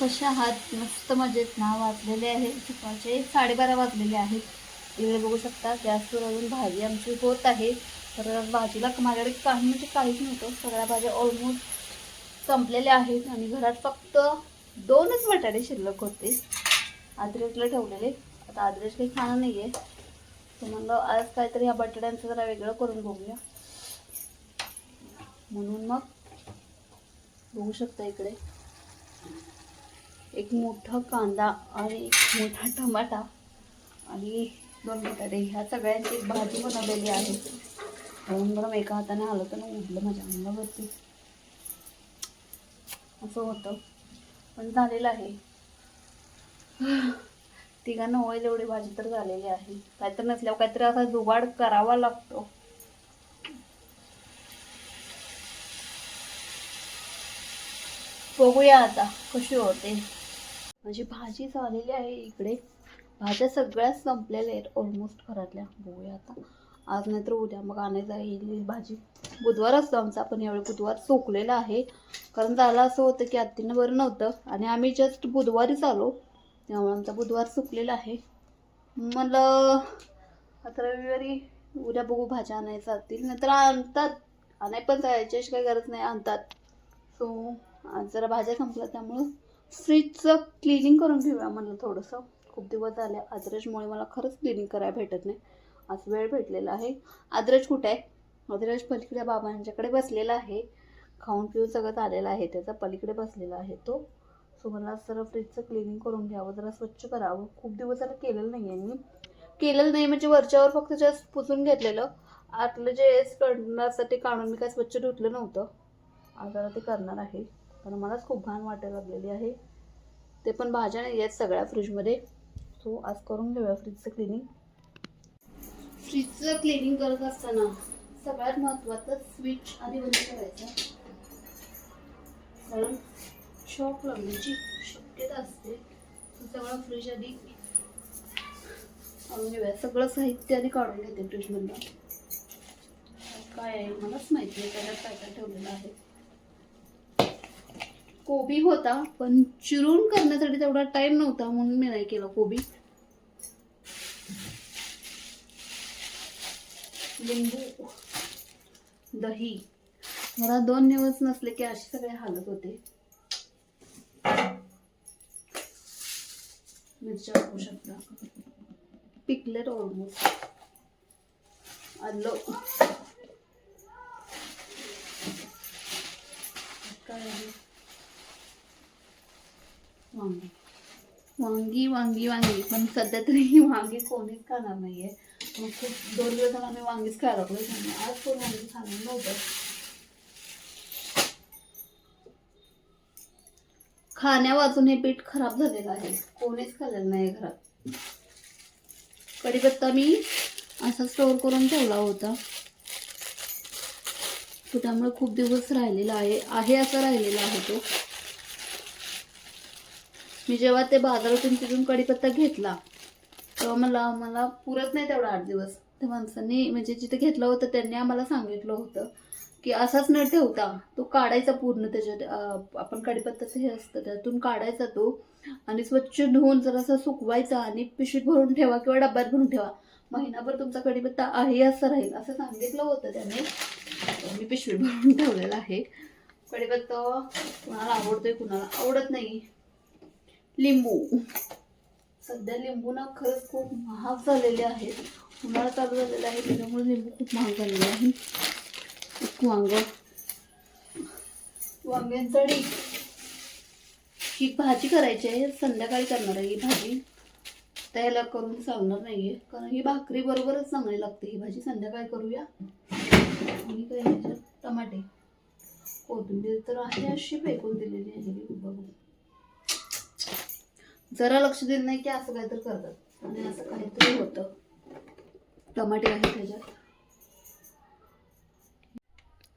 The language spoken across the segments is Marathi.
कशा आहात? मस्त मजेत ना? वाजलेले आहे सकाळचे साडेबारा वाजलेले आहेत. इकडे बघू शकता गॅसवर अजून भाजी आमची होत आहे. तर भाजीला माझ्याकडे काही म्हणजे काहीच नव्हतं. सगळ्या भाज्या ऑलमोस्ट संपलेल्या आहेत. आणि घरात फक्त दोनच बटाटे शिल्लक होते. आद्रेसला ठेवलेले. आता आद्रेस काही खाणं नाही आहे तर म्हणलं आज काहीतरी ह्या बटाट्यांचं जरा वेगळं करून बघूया. म्हणून मग बघू शकता इकडे. एक मोठा कांदा आणि एक मोठा टमाटा आणि दोन बटाटे. ह्या सगळ्यांची भाजी बनवलेली आहे. म्हणून गरम एका हाताने आलं तर ना उठलं माझ्या अंगावरती. असं होतं. पण झालेलं आहे. तिघांना होईल एवढी भाजी तर झालेली आहे. काहीतरी नसल्यावर काहीतरी असा जुगाड करावा लागतो. बघूया आता कशी होते. माझी भाजी झालेली आहे इकडे. भाज्या सगळ्याच संपलेल्या आहेत ऑलमोस्ट घरातल्या. बघूया आता. आज नाहीतर उद्या मग आणायचा येईल भाजी. बुधवार असतो आमचा पण यावेळी बुधवार सोकलेला आहे. कारण झालं असं होतं की आत्तीनं बरं नव्हतं. आणि आम्ही जस्ट बुधवारीच आलो. त्यामुळे आमचा बुधवार सुकलेला आहे. मला आता रविवारी उद्या बघू भाज्या आणायच्या असतील नाहीतर आणतात. आणाय पण जायची अशी काही गरज नाही आणतात. सो आज जरा भाज्या संपल्या त्यामुळं फ्रीजचं क्लिनिंग करून घेऊया म्हणलं थोडंसं. खूप दिवस झाले आद्रजमुळे मला खरंच क्लिनिंग करायला भेटत नाही. आज वेळ भेटलेला आहे. आद्रज कुठे आहे? आद्रज पलीकडे बाबांच्याकडे बसलेला आहे. खाऊन पिऊन सगळं झालेलं आहे. त्याचा पलीकडे बसलेला आहे तो. सो मला जरा फ्रीजचं क्लिनिंग करून घ्यावं जरा स्वच्छ करावं. खूप दिवस झालं केलेलं नाही आहे मी. केलेलं नाही म्हणजे वरच्यावर फक्त जस्ट पुसून घेतलेलं. आतलं जे एस करण्यासाठी काढून मी काय स्वच्छ धुतलं नव्हतं. आज जरा ते करणार आहे. कारण मलाच खूप घाण वाटायला लागलेली आहे. ते पण भाज्या नाही आहेत सगळ्या फ्रीजमध्ये सो आज करून घेऊया फ्रीजचं क्लिनिंग फ्रीजचं क्लिनिंग करत असताना सगळ्यात महत्त्वाचं स्विच आधी बंद करायचं. कारण शॉक लागण्याची शक्यता असते. सगळं फ्रीज आधी काढून घेऊया. सगळं साहित्य आधी काढून घेते फ्रीजमधलं काय आहे? मलाच माहिती आहे त्याच्यात काय काय ठेवलेलं आहे. कोबी होता पण चिरून करण्यासाठी तेवढा टाइम नव्हता म्हणून मी नाही केला कोबी. लिंबू दही. मला दोन दिवस नसले की असे सगळे हालत होते. मिरच्या होऊ शकता. पिकलेट ऑलमोस्ट आलं. काय आहे? वांगी. वांगी वांगी वांगी. पण सध्या तरी वांगी कोणीच खाणार नाहीये. मग खूप दोन दिवस आम्ही वांगीच खायला लागलो आज कोण वांगी खाणार नव्हतं. खाण्या वाचून हे पीठ खराब झालेलं आहे. कोणीच खाल्लेलं नाही घरात. कढीपत्ता मी असा स्टोर करून ठेवला होता. त्यामुळे खूप दिवस राहिलेला आहे आहे असा राहिलेला आहे तो. मी जेव्हा ते बाजारातून तिथून कढीपत्ता घेतला तेव्हा मला मला पुरत नाही तेवढा आठ दिवस. त्या माणसांनी म्हणजे जिथे घेतलं होतं त्यांनी आम्हाला सांगितलं होतं की असाच न ठेवता तो काढायचा पूर्ण त्याच्यात आपण कडीपत्ताचं हे असतं त्यातून काढायचा तो आणि स्वच्छ धुवून जरासा सुकवायचा आणि पिशवीत भरून ठेवा किंवा डब्यात भरून ठेवा. महिनाभर तुमचा कढीपत्ता आहे असं राहील असं सांगितलं होतं त्याने. मी पिशवीत भरून ठेवलेला आहे. कढीपत्ता कुणाला आवडतोय कुणाला आवडत नाही. लिंबू. सध्या लिंबू ना खरंच खूप महाग झालेले आहेत. उन्हाळा चालू झालेला आहे त्याच्यामुळे लिंबू खूप महाग झालेले आहे एक वांग. वांग्यांचा ढीक ही भाजी करायची आहे संध्याकाळी करणार आहे ही भाजी. त्याला करून सांगणार आहे कारण ही भाकरी बरोबरच चांगली लागते. ही भाजी संध्याकाळी करूया. आणि काय ह्याच्यात टमाटे. कोथिंबीर तर आहे अशी फेकून दिलेली आहे बघू. जरा लक्ष दिलं नाही की असं काहीतरी करतात. आणि असं काहीतरी होतं. टमाटे आहेत त्याच्यात.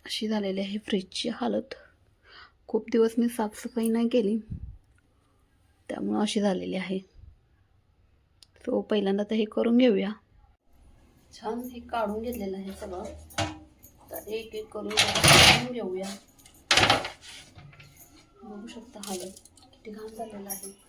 अशी झालेली आहे फ्रीजची हालत. खूप दिवस मी साफसफाई नाही केली. त्यामुळं अशी झालेली आहे. सो पहिल्यांदा तर हे करून घेऊया. छान हे काढून घेतलेलं आहे सगळं. तर एक एक करून काढून घेऊया. बघू शकता हालत. किती घाण झालेला आहे.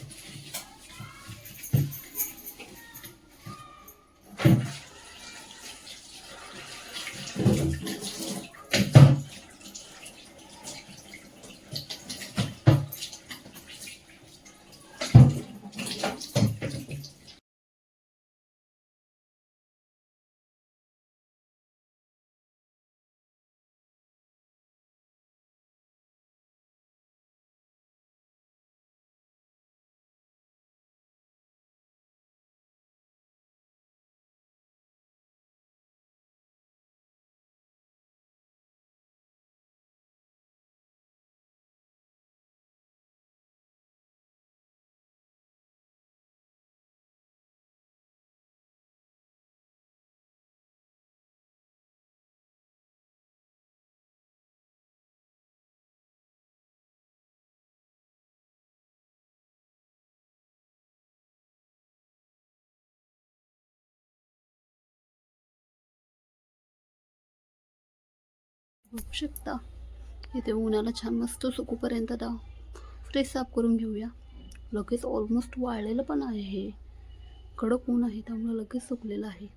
बघू शकता. इथे उन्हाला छान मस्त सुकूपर्यंत दा फ्रेश साफ करून घेऊया. लगेच ऑलमोस्ट वाळलेलं पण आहे. हे कडक ऊन आहे त्यामुळे लगेच सुकलेलं आहे.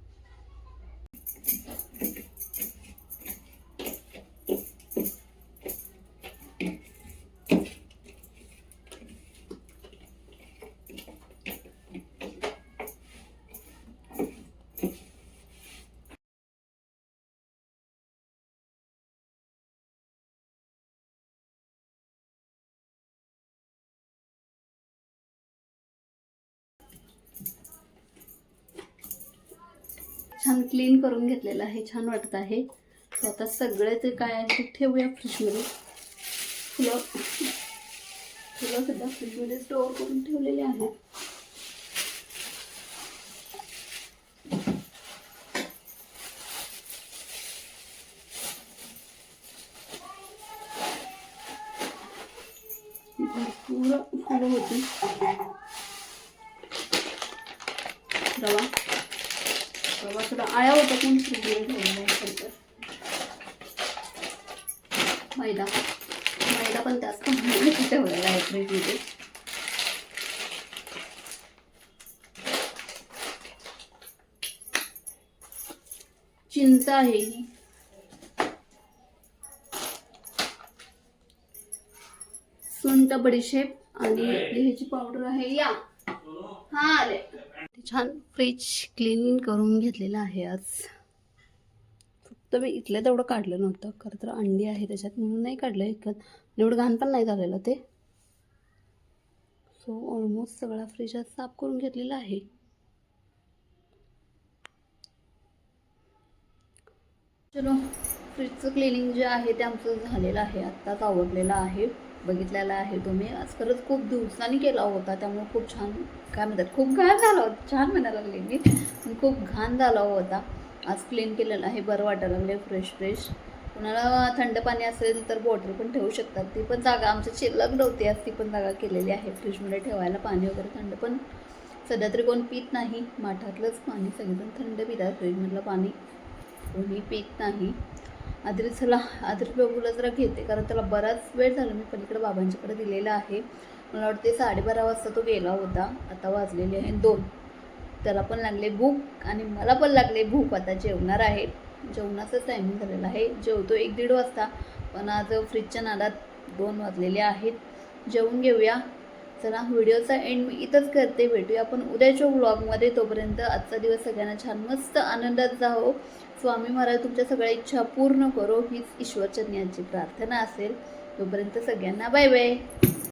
छान क्लीन करून घेतलेलं आहे छान वाटत आहे. तर आता सगळे ते काय आहे ते ठेवूया फ्रीजमध्ये फुलं फुलं सुद्धा फ्रीजमध्ये स्टोअर करून ठेवलेले आहेत. भरपूर फुलं होती. आळ्या होता पण फ्रीजमध्ये ठेवलेला आहे नंतर मैदा. मैदा पण त्याच कंपनीमध्ये ठेवलेला आहे फ्रीजमध्ये. चिंच आहे ही. सुंठ बडीशेप आणि ह्याची पावडर आहे या. छान फ्रीज क्लीनिंग करून घेतलेलं आहे आज. फक्त मी इथलं तेवढं काढलं नव्हतं. खरं तर अंडी आहे त्याच्यात म्हणून नाही काढलं इतकं एवढं घाण पण नाही झालेलं ते. सो ऑलमोस्ट सगळा फ्रीज आज साफ करून घेतलेला आहे. चलो फ्रीजचं क्लिनिंग जे आहे ते आमचं झालेलं आहे. आत्ताच आवडलेलं आहे. बघितलेला आहे तुम्ही. आज खरंच खूप दिवसांनी केला होता त्यामुळे खूप छान काय म्हणतात खूप घाण झाला होता. छान म्हणायला लागले मी पण खूप घाण झाला होता. आज क्लीन केलेला आहे बरं वाटायला लागले फ्रेश फ्रेश कुणाला थंड पाणी असेल तर बॉटल पण ठेवू शकतात. ती पण जागा आमच्या शिल्लक नव्हती आज ती पण जागा केलेली आहे. फ्रीजमध्ये ठेवायला पाणी वगैरे थंड पण सध्या तरी कोण पित नाही. माठातलंच पाणी सगळेजण थंड पितात फ्रीजमधलं पाणी. कोणी पित नाही. आदरी चला आदरी बघूला जरा घेते कारण त्याला बराच वेळ झाला मी पलीकडे बाबांच्याकडे दिलेला आहे. मला वाटते साडेबारा वाजता तो गेला होता आता वाजलेले आहे दोन. त्याला पण लागले भूक आणि मला पण लागले भूक. आता जेवणार आहे. जेवणाचंच टायमिंग झालेलं आहे. जेवतो एक दीड वाजता पण आज फ्रीजच्या नादात दोन वाजलेले आहेत. जेवून घेऊया. चला व्हिडिओचा एंड मी इथंच करते. भेटूया आपण उद्याच्या व्लॉगमध्ये तोपर्यंत आजचा दिवस सगळ्यांना छान मस्त आनंदात जावो. स्वामी महाराज तुमच्या सगळ्या इच्छा पूर्ण करो. हीच ईश्वरचरणी यांची प्रार्थना असेल. तोपर्यंत सगळ्यांना बाय बाय